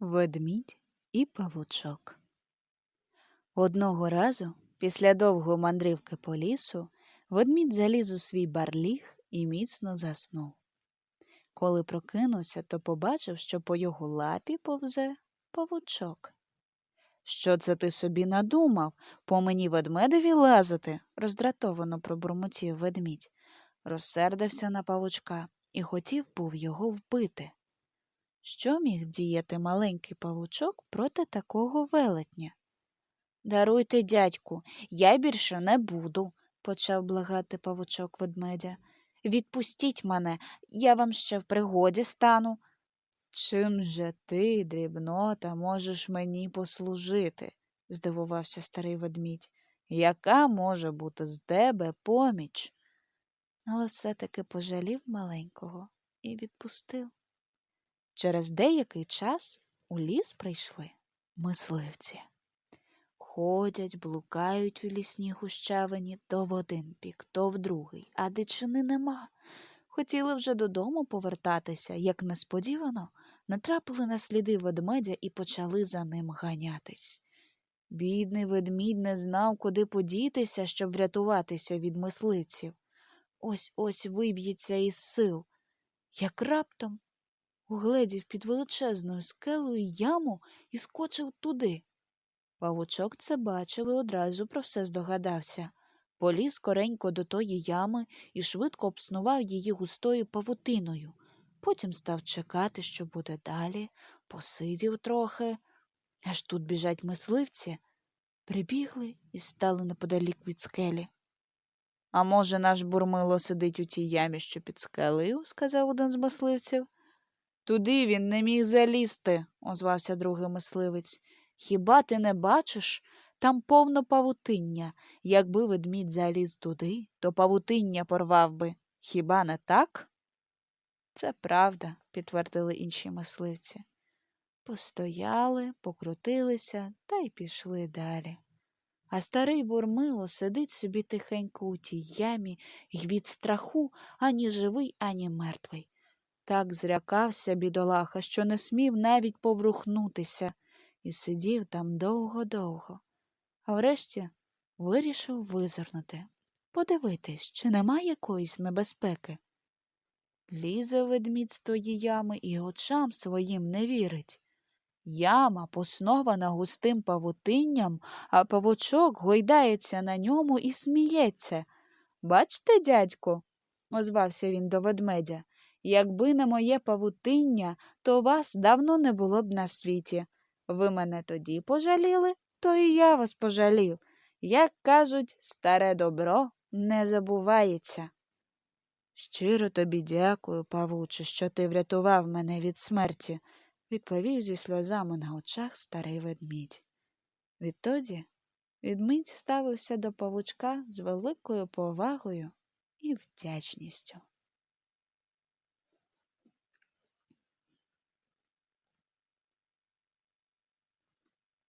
Ведмідь і павучок. Одного разу, після довгої мандрівки по лісу, ведмідь заліз у свій барліг і міцно заснув. Коли прокинувся, то побачив, що по його лапі повзе павучок. Що це ти собі надумав? По мені ведмедеві лазити? роздратовано пробурмотів ведмідь. Розсердився на павучка і хотів був його вбити. Що міг діяти маленький павучок проти такого велетня? Даруйте, дядьку, я більше не буду, почав благати павучок ведмедя. Відпустіть мене, я вам ще в пригоді стану. Чим же ти, дрібнота, можеш мені послужити? здивувався старий ведмідь. Яка може бути з тебе поміч? Але все-таки пожалів маленького і відпустив. Через деякий час у ліс прийшли мисливці. Ходять, блукають у лісній гущавині то в один бік, то в другий, а дичини нема. Хотіли вже додому повертатися, як несподівано натрапили на сліди ведмедя і почали за ним ганятись. Бідний ведмідь не знав, куди подітися, щоб врятуватися від мисливців. Ось ось виб'ється із сил, як раптом угледів під величезною скелею яму і скочив туди. Павучок це бачив і одразу про все здогадався. Поліз скоренько до тої ями і швидко обснував її густою павутиною. Потім став чекати, що буде далі, посидів трохи. Аж тут біжать мисливці, прибігли і стали неподалік від скелі. А може, наш бурмило сидить у тій ямі, що під скелею, сказав один з мисливців. Туди він не міг залізти, озвався другий мисливець. Хіба ти не бачиш? Там повно павутиння. Якби ведмідь заліз туди, то павутиння порвав би. Хіба не так? Це правда, підтвердили інші мисливці. Постояли, покрутилися та й пішли далі. А старий бурмило сидить собі тихенько у тій ямі й від страху ані живий, ані мертвий. Так зрякався бідолаха, що не смів навіть поврухнутися, і сидів там довго-довго. А врешті вирішив визирнути, подивитись, чи нема якоїсь небезпеки. Лізе ведмідь з тої ями і очам своїм не вірить. Яма поснована густим павутинням, а павучок гойдається на ньому і сміється. Бачте, дядьку, озвався він до ведмедя, якби не моє павутиння, то вас давно не було б на світі. Ви мене тоді пожаліли, то і я вас пожалів. Як кажуть, старе добро не забувається. Щиро тобі дякую, павуче, що ти врятував мене від смерті, відповів зі сльозами на очах старий ведмідь. Відтоді ведмідь ставився до павучка з великою повагою і вдячністю.